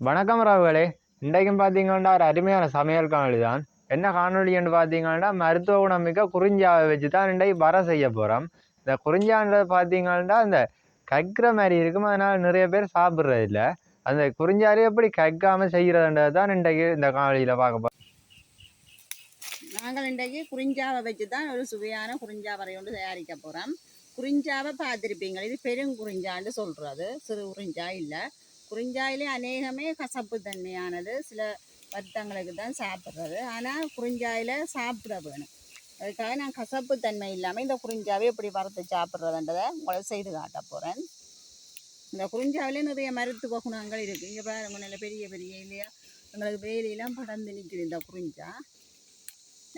வணக்கம் ராவுகளே. இன்றைக்கும் பார்த்தீங்கன்னா ஒரு அருமையான சமையல் காணொளி தான் என்ன காணொளின்னு பார்த்தீங்கன்னா மருத்துவ குணமிக்க குறிஞ்சாவை வச்சு தான் இன்றைக்கு வர செய்ய போகிறோம் இந்த குறிஞ்சான்றது பார்த்தீங்கன்னா இந்த கக்கிற மாதிரி இருக்கும். அதனால் நிறைய பேர் சாப்பிட்றது இல்லை அந்த குறிஞ்சாலே எப்படி கக்காம செய்கிறதுன்றது தான் இன்றைக்கு இந்த காணொளியில் பார்க்க போகிறோம் நாங்கள் இன்றைக்கு குறிஞ்சாவை வச்சு தான் ஒரு சுவையான குறிஞ்சா வரை ஒன்று தயாரிக்க போகிறோம் குறிஞ்சாவை பார்த்துருப்பீங்க இது பெருங்குறிஞ்சான்னு சொல்கிறது சிறு குறிஞ்சா இல்லை. குறிஞ்சாயிலே அநேகமே கசப்பு தன்மையானது. சில வருத்தங்களுக்கு தான் சாப்பிட்றது. ஆனால் குறிஞ்சாயில் சாப்பிட வேணும். அதுக்காக நான் கசப்பு தன்மை இல்லாமல் இந்த குறிஞ்சாவே எப்படி வறுத்து சாப்பிட்றதுன்றதை உங்களை செய்து காட்ட போகிறேன் இந்த குறிஞ்சாவிலே நிறைய மருத்துவ குணங்கள் இருக்குது இங்கே பாருங்க நல்ல பெரிய பெரிய இல்லையா? எங்களுக்கு வேலையெல்லாம் படர்ந்து நிற்குது இந்த குறிஞ்சா.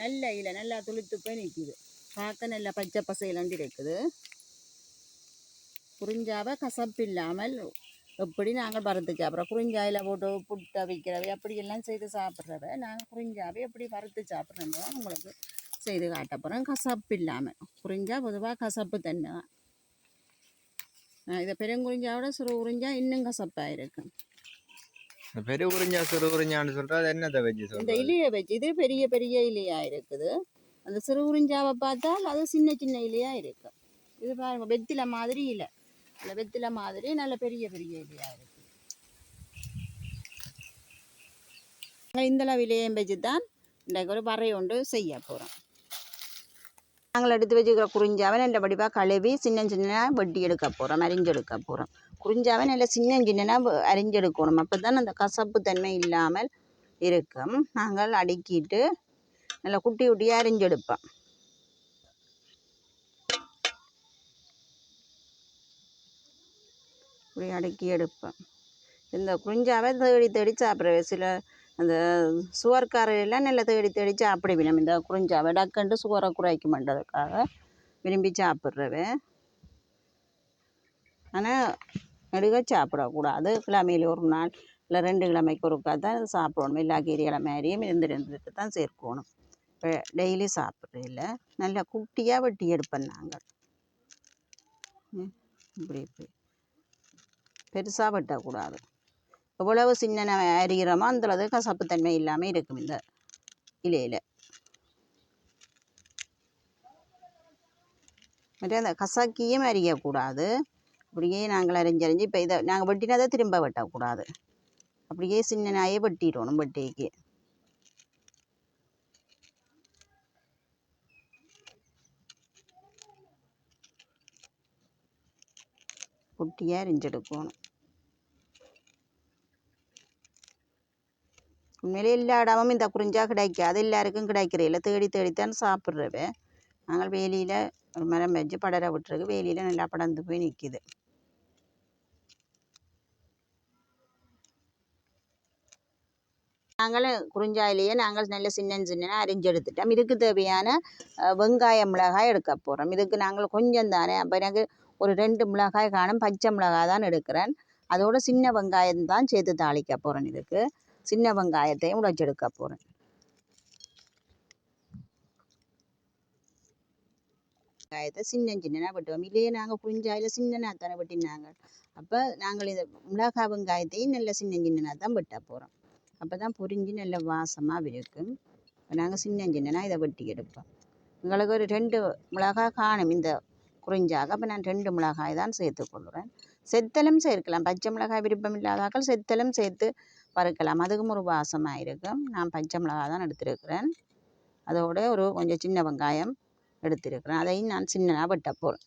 நல்ல இலை நல்லா துளுத்து போய் நிற்கிது பார்க்க நல்ல பச்சை பசையிலண்டு இருக்குது குறிஞ்சாவை கசப்பு இல்லாமல் எப்படி நாங்கள் வறுத்து சாப்பிட்றோம் குறிஞ்சாயில் போட்டு புட்டை வைக்கிறவை அப்படியெல்லாம் செய்து சாப்பிட்றவ நாங்கள் குறிஞ்சாவை எப்படி வறுத்து சாப்பிட்றோம் உங்களுக்கு செய்து காட்ட போகிறோம் கசப்பு இல்லாமல் குறிஞ்சா பொதுவாக கசப்பு தன்மை தான் இதை பெருங்குறிஞ்சாவோட சிறு குறிஞ்சா இன்னும் கசப்பாக இருக்கும் இந்த பெரிய குறிஞ்சா சிறு குறிஞ்சான்னு சொல்கிறது என்னத்தை வச்சு இந்த இலையை வச்சு இது பெரிய பெரிய இலையா இருக்குது அந்த சிறு உறிஞ்சாவை பார்த்தால் அது சின்ன சின்ன இலையாக இருக்கும் இது பாருங்க வெத்தில மாதிரி இல்லை இல்லை வெத்தில மாதிரி நல்ல பெரிய பெரிய இலையாக இருக்குது நாங்கள் இந்தளவு இலையும் வச்சு தான் இன்றைக்கு ஒரு வரை ஒன்று செய்ய போகிறோம் நாங்கள் எடுத்து வச்சுக்கிற குறிஞ்சாவை நல்ல படிப்பாக கழுவி சின்ன சின்ன வெட்டி எடுக்க போகிறோம் அரிஞ்செடுக்க போகிறோம் குறிஞ்சாவை நல்ல சின்ன சின்ன அரிஞ்செடுக்கணும் அப்போ தான் அந்த கசப்பு தன்மை இல்லாமல் இருக்கும். நாங்கள் அடுக்கிட்டு நல்லா குட்டி குட்டியாக அரிஞ்செடுப்பேன் இப்படி அடுக்கி எடுப்பேன். இந்த குறிஞ்சாவை தேடி தேடி சாப்பிட்ற சில அந்த சுவர்காரெல்லாம் நல்லா தேடி தேடி சாப்பிடுவேன். இந்த குறிஞ்சாவை டக்குன்ட்டு சுவரை குறைக்க மாட்டதுக்காக விரும்பி சாப்பிட்றவே ஆனால் நெடுக சாப்பிடக்கூடாது. கிழமையில் ஒரு நாள் இல்லை ரெண்டு கிழமைக்கு ஒருக்கா தான் சாப்பிடணும். எல்லா கீரைகளை மாதிரியும் இருந்து இருந்துட்டு தான் சேர்க்கணும். இப்போ டெய்லி சாப்பிட்றதில்ல நல்லா குட்டியாக வெட்டி எடுப்பேன் நாங்கள் ம், இப்படி இப்படி. பெருசாக வெட்டக்கூடாது எவ்வளவு சின்ன அரிகிறோமோ அந்தளவு கசப்புத்தன்மை இல்லாமல் இருக்கும் இந்த இலையில். மற்ற அந்த கசக்கியும் அறியக்கூடாது அப்படியே நாங்கள் அரிஞ்சரிஞ்சு இப்போ இதை நாங்கள் வெட்டினதை திரும்ப வெட்டக்கூடாது அப்படியே சின்ன நாயே வெட்டிடணும் வெட்டிக்கு. குட்டியாக அரிஞ்செடுக்கணும் உண்மையிலே எல்லா இடமும் இந்த குறிஞ்சா கிடைக்காது எல்லாருக்கும் கிடைக்கிறதில்ல தேடி தேடித்தான் சாப்பிட்றவே. நாங்கள் வேலியில் ஒரு மரம் வச்சு படர விட்டுருக்கு வேலியில் நல்லா படர்ந்து போய் நிற்கிது நாங்கள் குறிஞ்சாயிலேயே நாங்கள் நல்ல சின்ன சின்ன அரிஞ்செடுத்துட்டோம் இதுக்கு தேவையான அஹ், வெங்காய மிளகாய் எடுக்க போகிறோம் இதுக்கு நாங்கள் கொஞ்சம் தானே அப்போ எனக்கு ஒரு ரெண்டு மிளகாய் காணும் பச்சை மிளகாய் தான் எடுக்கிறேன். அதோட சின்ன வெங்காயம் தான் சேர்த்து தாளிக்க போகிறேன் இதுக்கு. சின்ன வெங்காயத்தையும் உடைச்செடுக்க போகிறேன் வெங்காயத்தை சின்ன சின்னனா வெட்டுவோம். இல்லையே நாங்கள் புரிஞ்சாயில் சின்னனா தானே வெட்டினாங்க. அப்போ நாங்கள் இந்த மிளகாய் வெங்காயத்தையும் நல்ல சின்ன சின்னனா தான் வெட்ட போகிறோம் அப்போ தான் பொரிஞ்சு நல்ல வாசமாக இருக்கும் நாங்கள் சின்ன சின்னனா இதை வெட்டி எடுப்போம். எங்களுக்கு ஒரு ரெண்டு மிளகாய் காணும் இந்த குறிஞ்சாக அப்போ நான் ரெண்டு மிளகாய் தான் சேர்த்துக்கொள்கிறேன் செத்தலும் சேர்க்கலாம். பச்சை மிளகாய் விருப்பம் இல்லாதாக்கள் செத்தலும் சேர்த்து வறுக்கலாம். அதுக்கும் ஒரு வாசமாக இருக்கும். நான் பச்சை மிளகாய் தான் எடுத்திருக்கிறேன். அதோட ஒரு கொஞ்சம் சின்ன வெங்காயம் எடுத்திருக்கிறேன். அதையும் நான் சின்னதாக வெட்ட போகிறேன்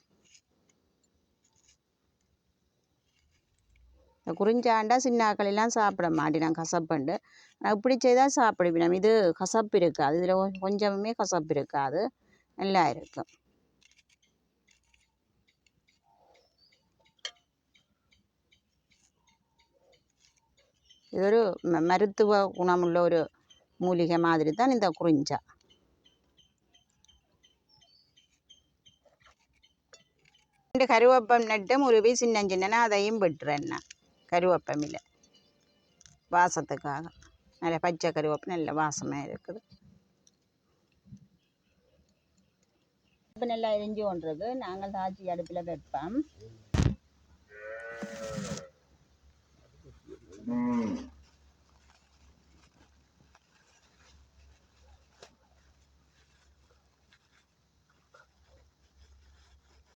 இந்த குறிஞ்சாண்டா சின்ன சாப்பிட மாட்டேன். கசப்புண்டு. நான் இப்படி செய்தால் சாப்பிடுவேன். இது கசப்பு இருக்காது. இதில் கொஞ்சமுமே கசப்பு இருக்காது. நல்லா இருக்கும். இது ஒரு ம- மருத்துவ குணமுள்ள ஒரு மூலிகை மாதிரி தான் இந்த குறிஞ்சா. ரெண்டு கருவேப்பம் நட்டு முருவி சின்ன சின்னனா அதையும் விட்டுறேன் நான் கருவேப்பமில்லை வாசத்துக்காக. நல்ல பச்சை கருவேப்பம் நல்ல வாசமாக இருக்குது. இப்போ நல்லா எரிஞ்சு கொண்டிருக்கு நாங்கள் தாச்சி அடுப்பில் வைப்போம்.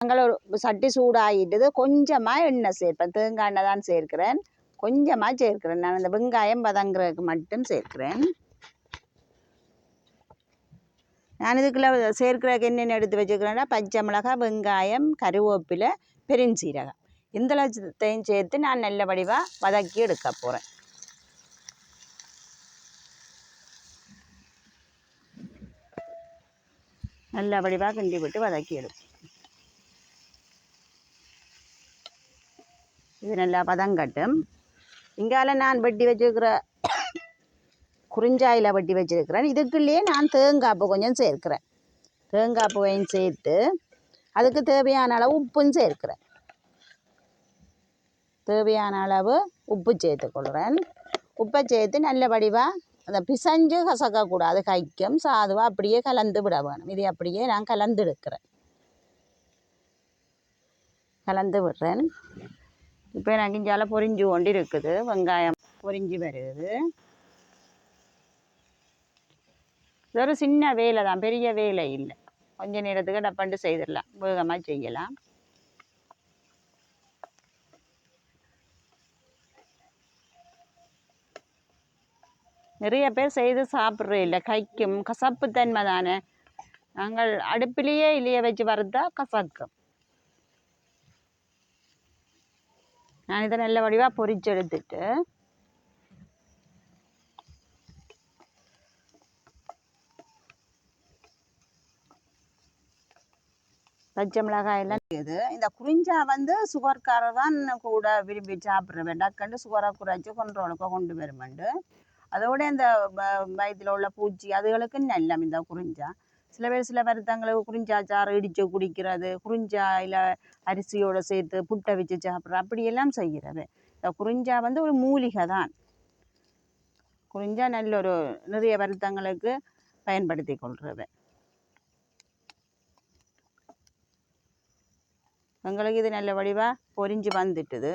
மங்களூர் சட்டி சூடாகிட்டது கொஞ்சமாக எண்ணெய் சேர்ப்பேன். தேங்காய் எண்ணெய் தான் சேர்க்கிறேன். கொஞ்சமாக சேர்க்கிறேன். நான் இந்த வெங்காயம் வதங்குறதுக்கு மட்டும் சேர்க்கிறேன். நான் இதுக்குள்ள சேர்க்கிறதுக்கு என்னென்ன எடுத்து வச்சுக்கிறேன்னா பச்சை மிளகாய் வெங்காயம் கருவேப்பிலை பெருஞ்சீரகம். இந்த லட்சத்தையும் சேர்த்து நான் நல்ல வடிவாக வதக்கி எடுக்க போகிறேன் நல்ல வடிவாக கிண்டி விட்டு வதக்கி எடுக்கும் இது நல்லா பதங்கட்டும் இங்கால நான் வெட்டி வச்சிருக்கிற குறிஞ்சாயில் வெட்டி வச்சிருக்கிறேன். இதுக்குள்ளேயே நான் தேங்காய்ப்பு கொஞ்சம் சேர்க்கிறேன். தேங்காய் பூவையும் சேர்த்து அதுக்கு தேவையான அளவு உப்பும் சேர்க்கிறேன். தேவையான அளவு உப்பு சேர்த்துக்கொள்கிறேன். உப்பை சேர்த்து நல்ல வடிவாக அந்த பிசைஞ்சு கசக்கக்கூடாது. கைக்கும் சாதுவாக அப்படியே கலந்து விட வேணும். இதை அப்படியே நான் கலந்து எடுக்கிறேன் கலந்து விடுறேன். இப்போ எனக்கு இஞ்சால பொரிஞ்சு கொண்டு இருக்குது வெங்காயம் பொரிஞ்சு வருது. இது ஒரு சின்ன வேலை தான் பெரிய வேலை இல்லை. கொஞ்ச நேரத்துக்கு டப்பண்டு செய்திடலாம். வேகமாக செய்யலாம். நிறைய பேர் செய்து சாப்பிட்றது இல்லை கைக்கும் கசப்புத்தன்மை தானே. நாங்கள் அடுப்பிலேயே இலைய வச்சு வறுத்தா கசக்கும் நான் இதை நல்ல வடிவாக பொரிச்சு எடுத்துட்டு பச்சை மிளகாய் எல்லாம் இது இந்த குறிஞ்சா வந்து சுகர்காரர் தான் கூட விரும்பி சாப்பிட்ற வேண்டாம். கண்டு சுகரை குறைச்சி கொண்டோளுக்கு கொண்டு வருமெண்டு அதோட இந்த வ- உள்ள பூச்சி அதுகளுக்கு நல்லம் இந்த குறிஞ்சா சில பேர் சில வருத்தங்களுக்கு குறிஞ்சா சாறு இடித்து குடிக்கிறது குறிஞ்சா இல்லை அரிசியோடு சேர்த்து புட்டை வச்சு சாப்பிட்ற அப்படியெல்லாம் செய்கிறது இந்த குறிஞ்சா வந்து ஒரு மூலிகை தான் குறிஞ்சா நல்ல ஒரு நிறைய வருத்தங்களுக்கு பயன்படுத்தி கொள்கிறது எங்களுக்கு இது நல்ல வடிவாக பொரிஞ்சு வந்துட்டுது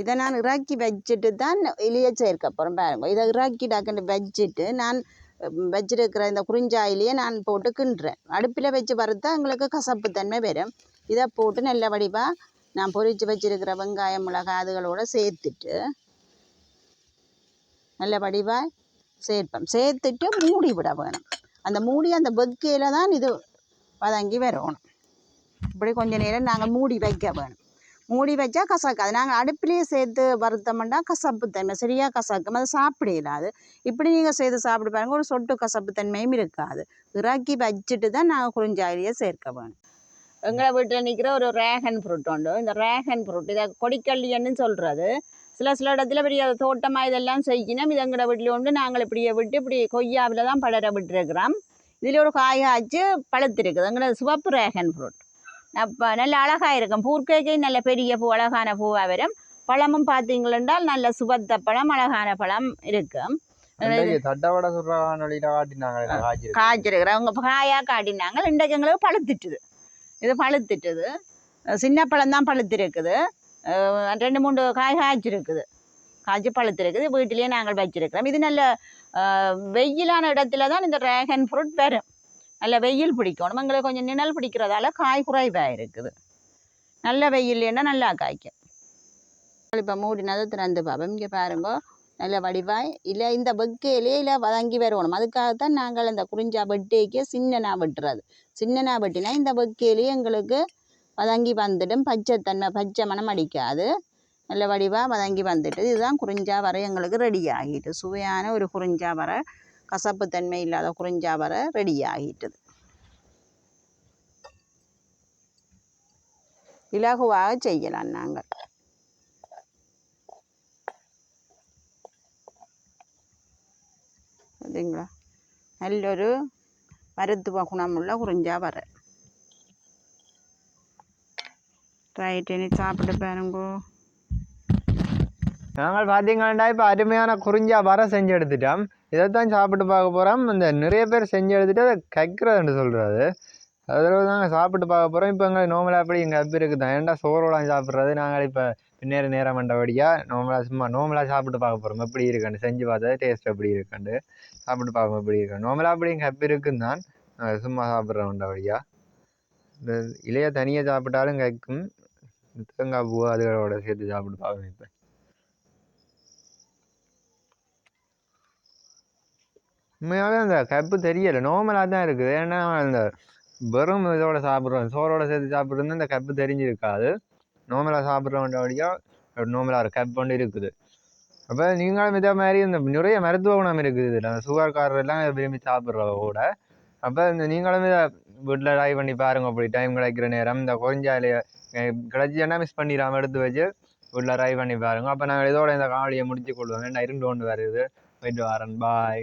இதை நான் இறக்கி வச்சுட்டு தான் இலையை சேர்க்க போகிறேன் பாருங்க. இதை இறக்கி டக்குன்னு வச்சுட்டு நான் வச்சிருக்கிற இந்த குறிஞ்சாயிலேயே நான் போட்டு கிண்டுறேன். அடுப்பில் வச்சு வறுத்தா எங்களுக்கு கசப்பு தன்மை வரும். இதை போட்டு நல்ல வடிவாக நான் பொரித்து வச்சுருக்கிற வெங்காயம் மிளகாய் அதுகளோட சேர்த்துட்டு நல்ல வடிவாக சேர்ப்பேன். சேர்த்துட்டு மூடி விட வேணும். அந்த மூடி அந்த வெக்கையில் தான் இது வதங்கி வரணும். இப்படி கொஞ்சம் நேரம் நாங்கள் மூடி வைக்க வேணும். மூடி வச்சா கசக்காது நாங்கள் அடுப்புலேயே சேர்த்து வறுத்தோம்னா கசப்பு தன்மை சரியாக கசக்கும். அது சாப்பிட இப்படி நீங்கள் செய்து சாப்பிட்டு பாருங்க ஒரு சொட்டு கசப்பு தன்மையும் இருக்காது. இறக்கி வச்சுட்டு தான் நாங்கள் குறிஞ்சாயிலேயே சேர்க்க வேணும். எங்களை வீட்டில் நிற்கிற ஒரு ரேகன் ஃப்ரூட் உண்டு. இந்த ரேகன் ஃப்ரூட் இதை கொடிக்கல்லின்னு சொல்கிறது சில சில இடத்துல பெரிய தோட்டமாக இதெல்லாம் செய்யணும். இது எங்களோட வீட்டில் உண்டு. நாங்கள் இப்படியே விட்டு இப்படி கொய்யாவில் தான் படர விட்டுருக்கிறோம். இதில் ஒரு காய் காய்ச்சி பழுத்திருக்குது. எங்களோட சிவப்பு ரேகன் ஃப்ரூட். நல்ல அழகாக இருக்கும். பூர்க்கைக்கு நல்ல பெரிய பூ அழகான பூவாக வரும். பழமும் பார்த்தீங்களென்றால் நல்ல சுபத்த பழம் அழகான பழம் இருக்கும். அன்றைக்கு தட்டவடை சுடுற காணொலியில காட்டினாங்க காய்ச்சி காய்ச்சிருக்கிறேன். அவங்க காயாக காட்டினாங்க. இன்றைக்கு எங்களுக்கு பழுத்துட்டுது. இது பழுத்துட்டுது. சின்ன பழம் தான் பழுத்திருக்குது. ரெண்டு மூணு காய் காய்ச்சிருக்குது. காய்ச்சி பழுத்திருக்குது. வீட்டிலேயே நாங்கள் வச்சிருக்கிறோம். இது நல்ல வெயிலான இடத்துல தான் இந்த ட்ராகன் ஃப்ரூட் வரும். நல்ல வெயில் பிடிக்கணும். எங்களுக்கு கொஞ்சம் நிழல் பிடிக்கிறதால காய் குறைவாக இருக்குது. நல்ல வெயில்னா நல்லா காய்க்கும். இப்போ மூடினது திறந்து பார்ப்போம். இங்கே பாருங்க நல்ல வடிவாய். இல்லை இந்த வெக்கையிலே இல்லை வதங்கி வரணும். அதுக்காகத்தான் நாங்கள் இந்த குறிஞ்சா வெட்டிக்கு சின்னனா வெட்டுறது. சின்னனா வெட்டினா இந்த வெக்கையிலேயே எங்களுக்கு வதங்கி வந்துடும். பச்சைத்தன்மை பச்சை மணம் அடிக்காது. நல்ல வடிவாக வதங்கி வந்துட்டு இதுதான் குறிஞ்சா வர எங்களுக்கு ரெடி ஆகிட்டு. சுவையான ஒரு குறிஞ்சா வர கசப்புத்தன்மை இல்லாத குறிஞ்சா வரை ரெடி ஆகிட்டுது இலகுவாக செய்யலாம் நாங்கள் பார்த்தீங்களா നല്ലൊരു മരുത്തുവ ഗുണമുള്ള കുറിഞ്ചാവറ ரைட் இனி சாப்பிட்டு பாருங்கோ நாங்கள் பார்த்தீங்கன்னா இப்போ அருமையான குறிஞ்சா வர செஞ்சு எடுத்துட்டோம் தான் சாப்பிட்டு பார்க்க போகிறோம் இந்த நிறைய பேர் செஞ்சு எடுத்துட்டு அதை கக்கிறதுன்னு சொல்கிறாரு அதில் தாங்க சாப்பிட்டு பார்க்க போகிறோம் இப்போ எங்களுக்கு நோமலாக அப்படி எங்கள் அப்படி இருக்குது தான். ஏன்டா சோறுலாம் சாப்பிட்றது? நாங்கள் இப்போ நேர நேரம் மண்டபடியாக நோமலாக சும்மா நோமலாக சாப்பிட்டு பார்க்க போகிறோம் எப்படி இருக்குன்னு செஞ்சு பார்த்தா டேஸ்ட் எப்படி இருக்காண்டு சாப்பிட்டு பார்ப்போம் எப்படி இருக்கு நோமலாக அப்படி எங்கள் அப்படி இருக்குன்னு தான் நாங்கள் சும்மா சாப்பிட்றோம் மண்டபடியாக இந்த இலையை தனியாக சாப்பிட்டாலும் கேட்கும் தேங்காய் பூ அதுகளோட சேர்த்து சாப்பிட்டு பார்க்கணும் இப்போ. உண்மையாகவே அந்த கப்பு தெரியலை. நார்மலாக தான் இருக்குது. ஏன்னா அந்த வெறும் இதோட சாப்பிட்றோம் சோறோட சேர்த்து சாப்பிட்றது இந்த கப்பு தெரிஞ்சிருக்காது. நார்மலாக சாப்பிட்றவன்றபடியாக நார்மலாக ஒரு கப் ஒன்று இருக்குது. அப்போ நீங்களும் இதே மாதிரி இந்த நிறைய மருத்துவ குணம் இருக்குது இதில். அந்த சுகர்காரர் எல்லாம் விரும்பி சாப்பிட்றவ கூட அப்போ இந்த நீங்களும் இதை வீட்டில் ட்ரை பண்ணி பாருங்க. அப்படி டைம் கிடைக்கிற நேரம் இந்த குறிஞ்சாலையை கிடைச்சின்னா மிஸ் பண்ணிடாமல் எடுத்து வச்சு வீட்டில் ட்ரை பண்ணி பாருங்க. அப்போ நாங்கள் இதோட இந்த காவலியை முடிச்சு கொள்வோம். ஏன்னா இருந்து கொண்டு வருது. போயிட்டு வரேன். பாய்